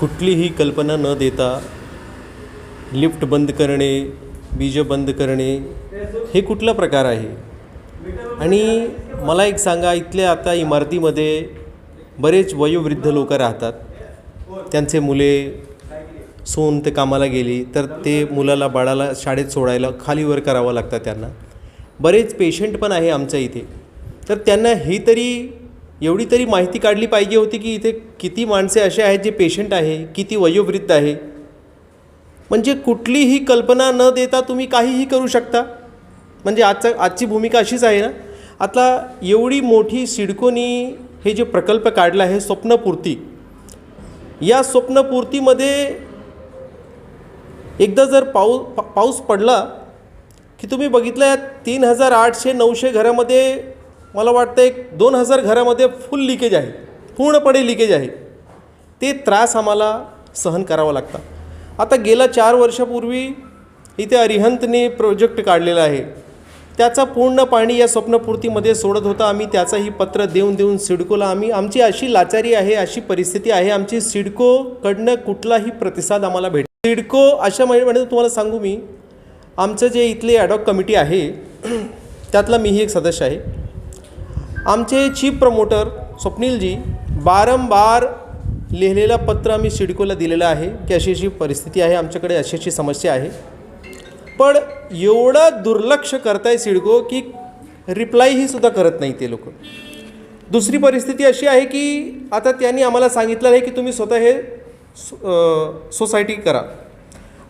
कुठलीही कल्पना न देता लिफ्ट बंद करणे बीजं बंद करणे हे कुठला प्रकार आहे? आणि मला एक सांगा इथल्या आता इमारतीमध्ये बरेच वयोवृद्ध लोक राहतात. त्यांचे मुले सोन ते कामाला गेली तर ते मुलाला बाळाला शाळेत सोडायला खालीवर करावं लागतं त्यांना. बरेच पेशंट पण आहे आमच्या इथे. तर त्यांना ही तरी एवढी तरी माहिती काढली पाहिजे होती की इथे किती माणसे असे आहेत जे पेशंट आहे किती वयोवृद्ध आहे. म्हणजे कुठलीही कल्पना न देता तुम्ही काहीही करू शकता. म्हणजे आजचा आजची भूमिका अशीच आहे ना. आता एवढी मोठी सिडकोनी हे जे प्रकल्प काढला आहे स्वप्नपूर्ती या स्वप्नपूर्तीमध्ये एकदा जर पाऊ पाऊस पडला की तुम्ही बघितलं तीन हजार आठशे नऊशे घरामध्ये मला वाटतं एक दोन हजार घरामध्ये फुल लिकेज आहे. पूर्णपणे लिकेज आहे. ते त्रास आम्हाला सहन करावा लागता. आता गेल्या चार वर्षापूर्वी इथे अरिहंतने प्रोजेक्ट काढलेला आहे. त्याचा पूर्ण पाणी या स्वप्नपूर्तीमध्ये सोडत होता. आम्ही त्याचंही पत्र देऊन देऊन सिडकोला आम्ही आमची अशी लाचारी आहे अशी परिस्थिती आहे. आमची सिडकोकडनं कुठलाही प्रतिसाद आम्हाला भेट सिडको अशा म्हणजे म्हणजे तुम्हाला सांगू मी आमचं जे इथले ॲडॉक कमिटी आहे त्यातला मीही एक सदस्य आहे. आमचे चीफ प्रमोटर स्वप्नीलजी बारंबार लिहिलेलं पत्र आम्ही सिडकोला दिलेलं आहे की अशी अशी परिस्थिती आहे आमच्याकडे अशी अशी समस्या आहे. पण एवढं दुर्लक्ष करताय सिडको की रिप्लायही सुद्धा करत नाही ते लोक. दुसरी परिस्थिती अशी आहे की आता त्यांनी आम्हाला सांगितलं आहे की तुम्ही स्वतः हे सो- सोसायटी करा.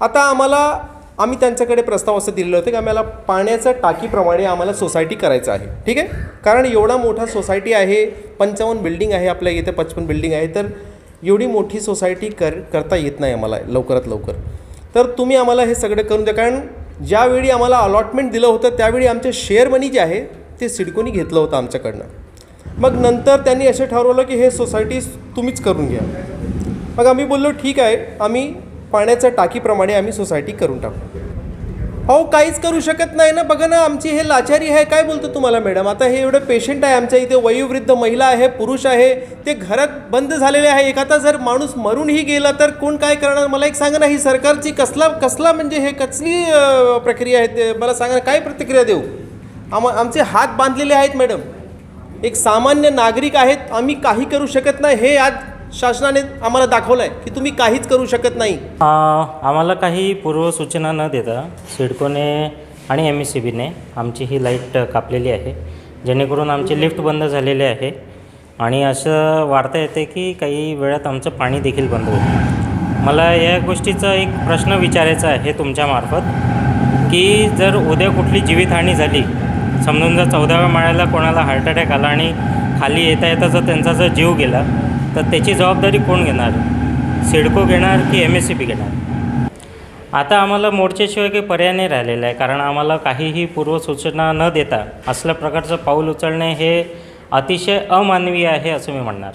आता आम्हाला आम्ही त्यांच्याकडे प्रस्ताव असं दिलेलं होतं की आम्हाला पाण्याच्या टाकीप्रमाणे आम्हाला सोसायटी करायचं आहे. ठीक आहे? कारण एवढा मोठा सोसायटी आहे पंचावन्न बिल्डिंग आहे आपल्या इथे पचपन बिल्डिंग आहे तर एवढी मोठी सोसायटी कर करता येत नाही आम्हाला लवकरात लवकर. तर तुम्ही आम्हाला हे सगळं करून द्या. कारण ज्यावेळी आम्हाला अलॉटमेंट दिलं होतं त्यावेळी आमचे शेअर मनी जे आहे ते सिडकोनी घेतलं होतं आमच्याकडनं. मग नंतर त्यांनी असं ठरवलं की हे सोसायटी तुम्हीच करून घ्या. मग आम्ही बोललो ठीक आहे आम्ही पाण्याच्या टाकीप्रमाणे आम्ही सोसायटी करून टाकू. अहो काहीच करू शकत नाही ना. बघा ना आमची हे लाचारी आहे. काय बोलतो तुम्हाला मॅडम आता हे एवढं पेशंट आहे आमच्या इथे वयोवृद्ध महिला आहे पुरुष आहे ते घरात बंद झालेले आहे. एखादा जर माणूस मरूनही गेला तर कोण काय करणार? मला एक सांगा ना ही सरकारची कसला कसला म्हणजे हे कसली प्रक्रिया आहे ते? मला सांगा ना, काय प्रतिक्रिया देऊ? आम आमचे हात बांधलेले आहेत मॅडम एक सामान्य नागरिक आहेत. आम्ही काही करू शकत नाही. हे आज शासनाने आम्हाला दाखवलं आहे की तुम्ही काहीच करू शकत नाही. आम्हाला काही पूर्वसूचना न देता सिडकोने आणि एम एस सी बीने आमची ही लाइट कापलेली आहे. जेणेकरून आमची लिफ्ट बंद झालेली आहे आणि असं वाढता येते की काही वेळात आमचं पाणी देखील बंद होईल. मला या गोष्टीचा एक प्रश्न विचारायचा आहे तुमच्यामार्फत की जर उद्या कुठली जीवितहानी झाली समजून जर चौदाव्या माळ्याला कोणाला हार्ट अटॅक आला आणि खाली येता येता जर त्यांचा जर जीव गेला तर त्याची जबाबदारी कोण घेणार? सिडको घेणार की एम एस सी बी घेणार? आता आम्हाला मोर्चेशिवाय काही पर्याय नाही राहिलेला आहे कारण आम्हाला काहीही पूर्वसूचना न देता असल्या प्रकारचं पाऊल उचलणे हे अतिशय अमानवीय आहे असं मी म्हणणार.